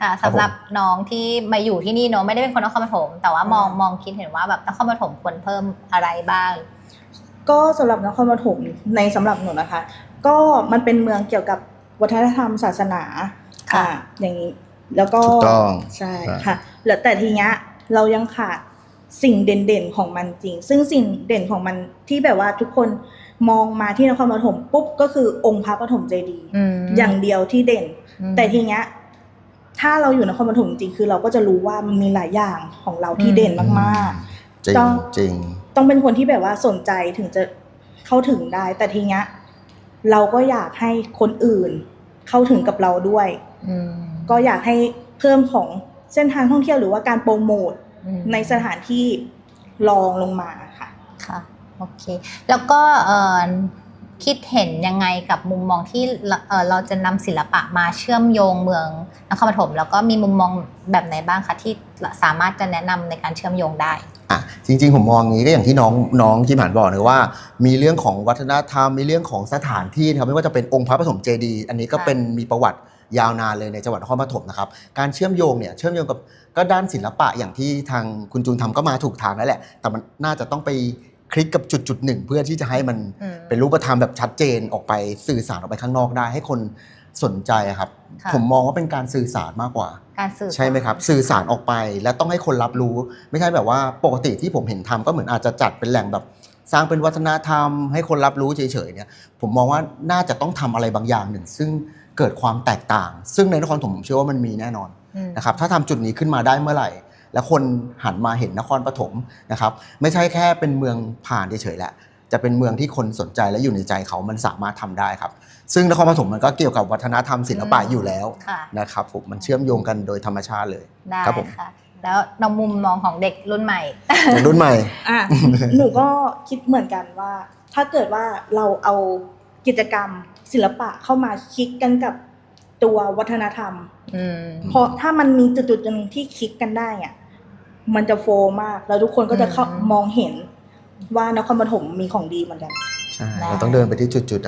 ค่ะครับสำหรับผมน้องที่มาอยู่ที่นี่เนอะไม่ได้เป็นคนนครปฐมแต่ว่ามองอ่ามมองคิดเห็นว่าแบบนครปฐมควรเพิ่มอะไรบ้าง ก็สำหรับนครปฐมในสำหรับหนูนะคะ ก็มันเป็นเมืองเกี่ยวกับวัฒนธรรมศาสนาค่ะอ่าอย่างนี้แล้วก็ถูกต้องใช่ครับค่ะแล้วแต่ทีเนี้ยเรายังขาดสิ่งเด่นๆของมันจริง ซึ่งสิ่งเด่นของมันที่แบบว่าทุกคนมองมาที่นครปฐมปุ๊บก็คือองค์พระปฐมเจดีย์อืมอย่างเดียวที่เด่นอืมแต่ทีเนี้ย ถ้าเราอยู่นครปฐมจริงๆคือเราก็จะรู้ว่ามันมีหลายอย่างของเราที่เด่นมากๆจริงต้องจริงต้องเป็นคนที่แบบว่าสนใจถึงจะเข้าถึงได้ แต่ทีเนี้ยเราก็อยากให้คนอื่นเข้าถึงกับเราด้วยอืมก็อยากให้เพิ่มของเส้นทางท่องเที่ยวหรือว่าการโปรโมทอืมในสถานที่รองลงมาค่ะค่ะโอเค แล้วก็เอ่อ คิดเห็นยังไงกับมุมมองที่เราเอ่อเราจะนำศิลปะมาเชื่อมโยงเมืองนครปฐมแล้วก็มีมุมมองแบบไหนบ้างคะที่สามารถจะแนะนำในการเชื่อมโยงได้อะจริง ๆ ผมมองอย่างนี้ก็อย่างที่น้องน้องกิมหันบอกเลยว่า มีเรื่องของวัฒนธรรม มีเรื่องของสถานที่นะครับไม่ว่าจะเป็นองค์พระปฐมเจดีย์อันนี้ก็ค่ะเป็นมีประวัติยาวนานเลยในจังหวัดนครปฐมนะครับการเชื่อมโยงเนี่ยเชื่อมโยงกับก็ด้านศิลปะอย่างที่ทางคุณจูนทำก็มาถูกทางนั่นแหละ แต่มันน่าจะต้องไป คลิกกับจุดจุดๆหนึ่งเพื่อที่จะให้มันอืมเป็นรูปธรรมแบบชัดเจนออกไปสื่อสารออกไปข้างนอกได้ ให้คนสนใจอะครับค่ะผมมองว่าเป็นการสื่อสารมากกว่าการสื่อใช่ไหมครับ สื่อสารออกไปและต้องให้คนรับรู้ ไม่ใช่แบบว่าปกติที่ผมเห็นทำก็เหมือนอาจจะจัดเป็นแหล่งแบบสร้างเป็นวัฒนธรรม ให้คนรับรู้เฉยๆเนี่ยผมมองว่าน่าจะต้องทำอะไรบางอย่างหนึ่ง ซึ่งเกิดความแตกต่าง ซึ่งในนครปฐมผมเชื่อว่ามันมีแน่นอนอืมนะครับถ้าทำจุดนี้ขึ้นมาได้เมื่อไหร่ แล้วคนหันมาเห็นนครปฐมนะครับไม่ใช่แค่เป็นเมืองผ่านเฉยๆแหละจะเป็นเมืองที่คนสนใจและอยู่ในใจเขามันสามารถทำได้ครับ ซึ่งนครปฐมมันก็เกี่ยวกับวัฒนธรรมศิลปะอยู่แล้วค่ะนะครับผมมันเชื่อมโยงกันโดยธรรมชาติเลยได้ครับผมค่ะแล้วในมุมมองของเด็กรุ่นใหม่อย่างรุ่นใหม่อะหนูก็คิดเหมือนกันว่า ถ้าเกิดว่าเราเอากิจกรรมศิลปะเข้ามาคลิกกันกับตัววัฒนธรรมอืมเพราะถ้ามันมีจุดๆหนึ่งที่คลิกกันได้อะ มันจะโฟล์มาก แล้วทุกคนก็จะเข้าอืมมองเห็นว่านครปฐมมีของดีเหมือนกัน ใช่ได้เราต้องเดินไปที่จุดๆ